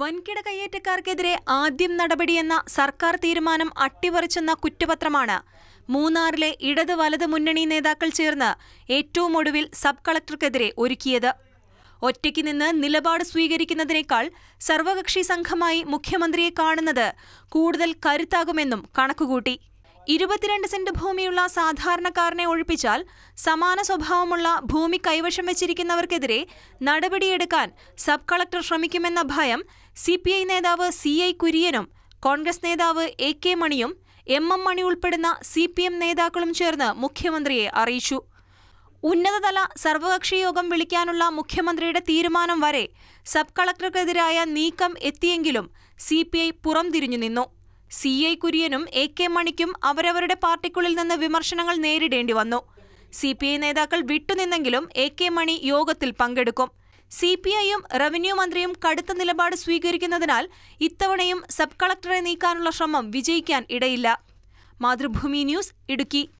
വൻകിട കയ്യേറ്റക്കാർക്കെതിരെ ആദ്യം നടപടിയെന്ന സർക്കാർ തീരുമാനം അട്ടിമറിച്ചെന്ന കുറ്റപത്രമാണ്. മൂന്നാറിലെ ഇടത് വലത് മുന്നണി നേതാക്കൾ ചേർന്ന് ഏറ്റവും ഒടുവിൽ സബ് കളക്ടർക്കെതിരെ ഒരുക്കിയത്. ഒറ്റയ്ക്ക് നിന്ന് നിലപാട് സ്വീകരിക്കുന്നതിനേക്കാൾ സർവകക്ഷി സംഘമായി മുഖ്യമന്ത്രിയെ കാണുന്നത് കൂടുതൽ കരുത്താകുമെന്നും കണക്കുകൂട്ടി. ഇരുപത്തിരണ്ട് സെന്റ് ഭൂമിയുള്ള സാധാരണക്കാരനെ ഒഴിപ്പിച്ചാൽ സമാന സ്വഭാവമുള്ള ഭൂമി കൈവശം വെച്ചിരിക്കുന്നവർക്കെതിരെ നടപടിയെടുക്കാൻ സബ് കളക്ടർ ശ്രമിക്കുമെന്ന ഭയം സി പി ഐ നേതാവ് സി ഐ കുര്യനും കോൺഗ്രസ് നേതാവ് എ കെ മണിയും എം എം മണി ഉൾപ്പെടുന്ന സി പി എം നേതാക്കളും ചേർന്ന് മുഖ്യമന്ത്രിയെ അറിയിച്ചു. ഉന്നതതല സർവകക്ഷി യോഗം വിളിക്കാനുള്ള മുഖ്യമന്ത്രിയുടെ തീരുമാനം വരെ സബ് കളക്ടർക്കെതിരായ നീക്കം എത്തിയെങ്കിലും സി പി ഐ പുറംതിരിഞ്ഞു നിന്നു. സി. ഐ. കുര്യനും എ. കെ. മണിക്കും അവരവരുടെ പാർട്ടിക്കുള്ളിൽ നിന്ന് വിമർശനങ്ങൾ നേരിടേണ്ടി വന്നു. സി. പി. ഐ. നേതാക്കൾ വിട്ടുനിന്നെങ്കിലും എ. കെ. മണി യോഗത്തിൽ പങ്കെടുക്കും. സി. പി. ഐയും റവന്യൂ മന്ത്രിയും കടുത്ത നിലപാട് സ്വീകരിക്കുന്നതിനാൽ ഇത്തവണയും സബ് കളക്ടറെ നീക്കാനുള്ള ശ്രമം വിജയിക്കാൻ ഇടയില്ല. മാതൃഭൂമി ന്യൂസ് ഇടുക്കി.